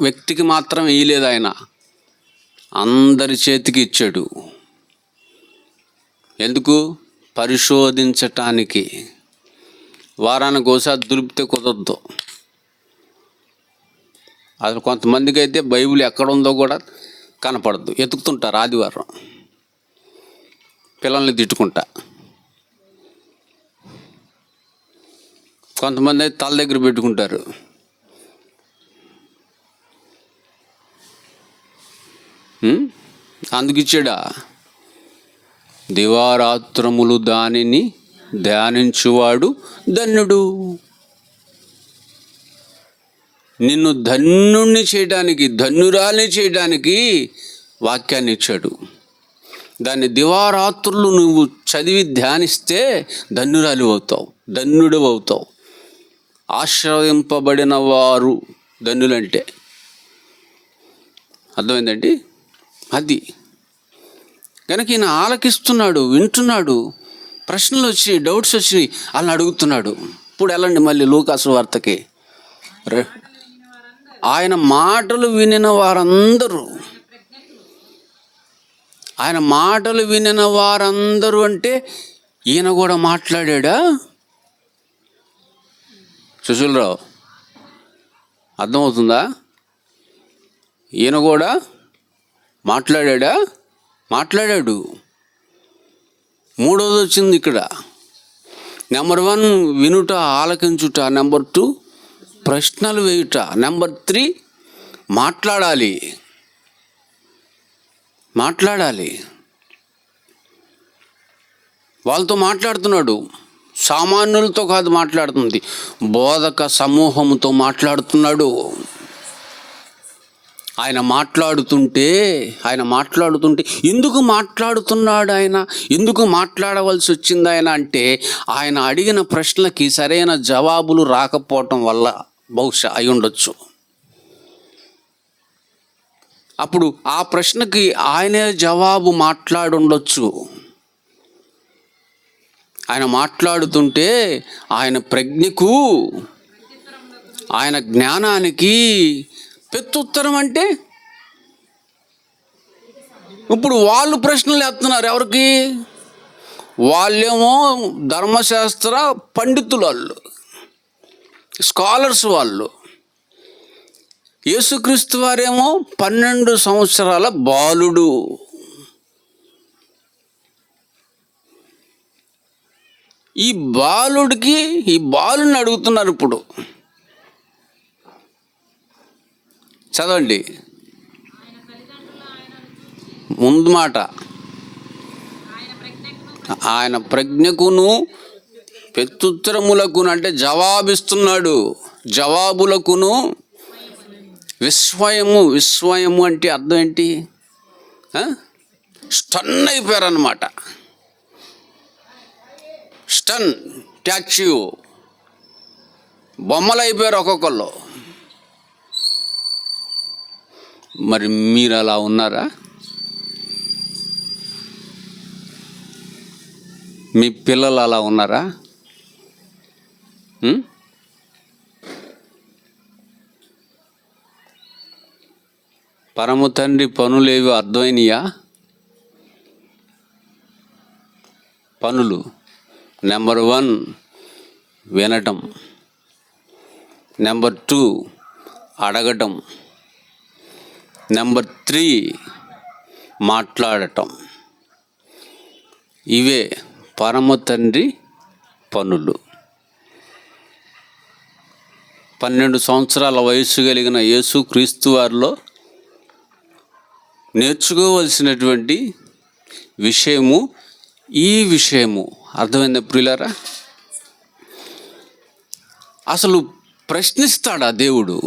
వ్యక్తికి మాత్రం వేయలేదు ఆయన. అందరి చేతికి ఇచ్చాడు. ఎందుకు? పరిశోధించటానికి. వారానికి ఒకసారి దులిపితే కుదరదు. అసలు కొంతమందికి అయితే బైబిల్ ఎక్కడ ఉందో కూడా కనపడదు. ఎతుకుతుంటారు ఆదివారం. పిల్లల్ని తిట్టుకుంటా. కొంతమంది అయితే తల దగ్గర పెట్టుకుంటారు. అందుకు ఇచ్చాడా దివారాత్రములు దానిని ధ్యానించువాడు ధన్యుడు. నిన్ను ధన్యుణ్ణి చేయడానికి ధన్యురాల్ని చేయడానికి వాక్యాన్ని ఇచ్చాడు దాన్ని దివారాత్రులు నువ్వు చదివి ధ్యానిస్తే ధన్యురాలు అవుతావు ధన్యుడు అవుతావు. ఆశ్రయింపబడిన వారు ధన్యులంటే. అర్థమైందండి? అది. కనుక ఈయన ఆలకిస్తున్నాడు వింటున్నాడు ప్రశ్నలు వచ్చినాయి డౌట్స్ వచ్చినాయి వాళ్ళని అడుగుతున్నాడు. ఇప్పుడు వెళ్ళండి మళ్ళీ లూకాసు వార్తకి. ఆయన మాటలు వినిన వారందరూ ఆయన మాటలు వినిన వారందరూ అంటే ఈయన కూడా మాట్లాడా సుశీలరావు అర్థమవుతుందా? ఈయన కూడా మాట్లాడా? మాట్లాడాడు. మూడోది వచ్చింది ఇక్కడ. నెంబర్ వన్ వినుట ఆలకించుట. నెంబర్ టూ ప్రశ్నలు వేయుట. నెంబర్ త్రీ మాట్లాడాలి. మాట్లాడాలి. వాళ్ళతో మాట్లాడుతున్నాడు. సామాన్యులతో కాదు మాట్లాడుతుంది. బోధక సమూహంతో మాట్లాడుతున్నాడు. ఆయన మాట్లాడుతుంటే ఆయన మాట్లాడుతుంటే ఎందుకు మాట్లాడుతున్నాడు ఆయన? ఎందుకు మాట్లాడవలసి వచ్చింది ఆయన? అంటే ఆయన అడిగిన ప్రశ్నలకి సరైన జవాబులు రాకపోవటం వల్ల బహుశా అయి ఉండొచ్చు. అప్పుడు ఆ ప్రశ్నకి ఆయనే జవాబు మాట్లాడుండొచ్చు ఆయన మాట్లాడుతుంటే ఆయన ప్రజ్ఞకు ఆయన జ్ఞానానికి ప్రత్యుత్తరం అంటే? ఇప్పుడు వాళ్ళు ప్రశ్నలు వేస్తున్నారు ఎవరికి? వాళ్ళేమో ధర్మశాస్త్ర పండితులు వాళ్ళు స్కాలర్స్ వాళ్ళు. యేసుక్రీస్తు వారేమో పన్నెండు సంవత్సరాల బాలుడు. ఈ బాలుడికి ఈ బాలుని అడుగుతున్నారు ఇప్పుడు. చదవండి. ముందు మాట. ఆయన ప్రజ్ఞకును ప్రత్యుత్తరములకును అంటే జవాబిస్తున్నాడు. జవాబులకును విస్మయము. విస్మయము అంటే అర్థం ఏంటి? స్టన్ అయిపోయారనమాట స్టన్ స్టాచ్యూ బొమ్మలు అయిపోయారు ఒక్కొక్కళ్ళు. మరి మీరు అలా ఉన్నారా? మీ పిల్లలు అలా ఉన్నారా? పరమ తండ్రి పనులేవి అర్థమైనయా? పనులు. నెంబర్ వన్ వినటం. నెంబర్ టూ అడగటం. నెంబర్ త్రీ మాట్లాడటం. ఇవే పరమ తండ్రి పనులు. పన్నెండు సంవత్సరాల వయసు కలిగిన యేసు క్రీస్తు వారిలో నేర్చుకోవలసినటువంటి విషయము ఈ విషయము. అర్థమైంది ప్రియులారా? అసలు ప్రశ్నిస్తాడా దేవుడు?